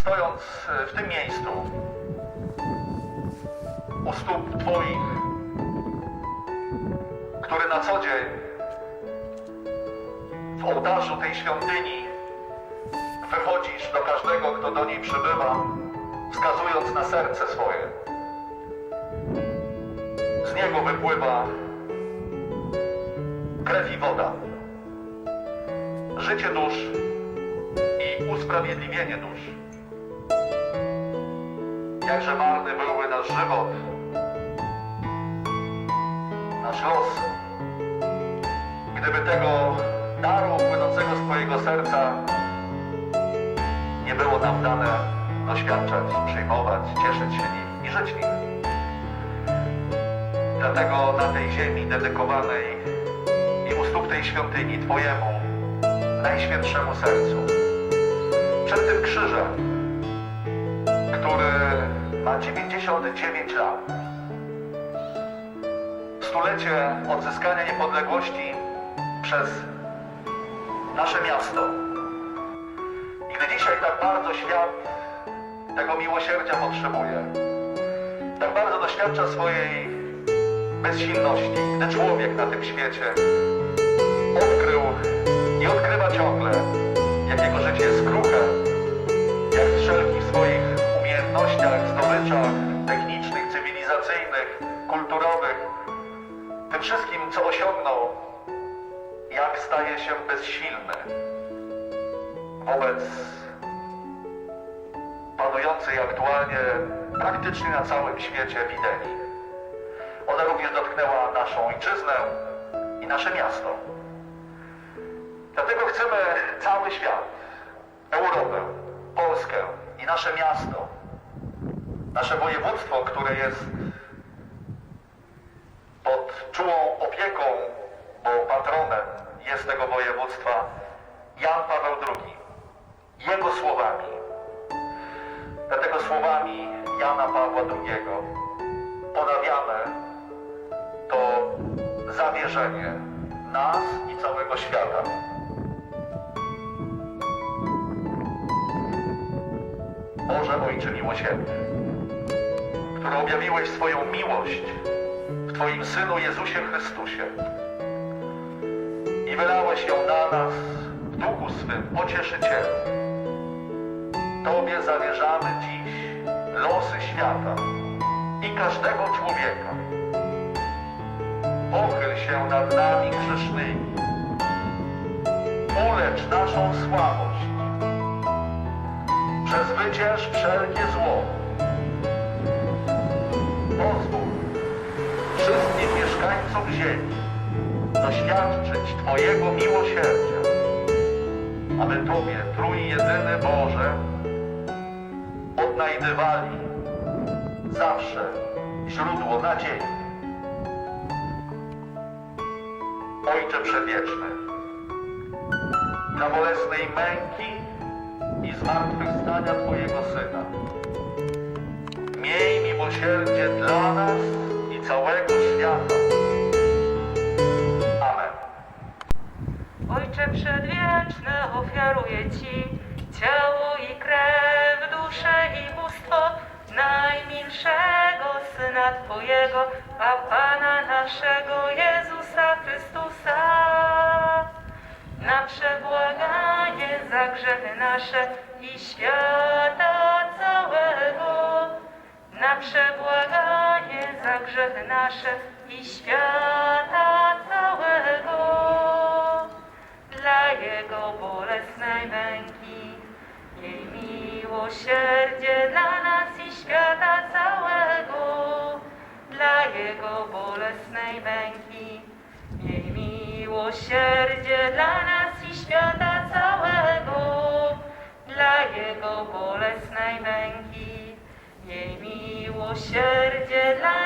Stojąc e, w tym miejscu, u stóp Twoich, który na co dzień w ołtarzu tej świątyni wychodzisz do każdego, kto do niej przybywa, wskazując na serce swoje. Z niego wypływa krew i woda, życie dusz i usprawiedliwienie dusz. Jakże marny byłby nasz żywot, nasz los, gdyby tego daru płynącego z Twojego serca nie było nam dane doświadczać, przyjmować, cieszyć się nim i żyć nim. Dlatego na tej ziemi dedykowanej i u stóp tej świątyni Twojemu najświętszemu sercu, przed tym krzyżem, ma 99 lat, stulecie odzyskania niepodległości przez nasze miasto. I gdy dzisiaj tak bardzo świat tego miłosierdzia potrzebuje, tak bardzo doświadcza swojej bezsilności, gdy człowiek na tym świecie odkrył i odkrywa ciągle, tym wszystkim, co osiągnął, jak staje się bezsilny wobec panującej aktualnie praktycznie na całym świecie epidemii. Ona również dotknęła naszą ojczyznę i nasze miasto. Dlatego chcemy cały świat, Europę, Polskę i nasze miasto, nasze województwo, które jest pod czułą opieką, bo patronem jest tego województwa Jan Paweł II. Jego słowami, dlatego słowami Jana Pawła II ponawiamy to zawierzenie nas i całego świata. Boże Ojcze miłosierny, który objawiłeś swoją miłość Twoim Synu Jezusie Chrystusie i wylałeś ją na nas w Duchu swym Pocieszycielu. Tobie zawierzamy dziś losy świata i każdego człowieka. Pochyl się nad nami grzesznymi. Ulecz naszą słabość. Przezwycięż wszelkie zło. Ziemi doświadczyć Twojego miłosierdzia, aby Tobie, Trój Jedyny Boże, odnajdywali zawsze źródło nadziei. Ojcze Przedwieczny, dla bolesnej męki i zmartwychwstania Twojego Syna, miej miłosierdzie dla nas i całego świata. Przedwieczny, ofiaruję Ci ciało i krew, duszę i bóstwo najmilszego Syna Twojego, a Pana naszego Jezusa Chrystusa. Na przebłaganie za grzechy nasze i świata całego. Na przebłaganie za grzechy nasze i świata dla Jego bolesnej męki. Jej miłosierdzie dla nas i świata całego, dla Jego bolesnej męki. Jej miłosierdzie dla nas i świata całego, dla Jego bolesnej męki. Jej miłosierdzie dla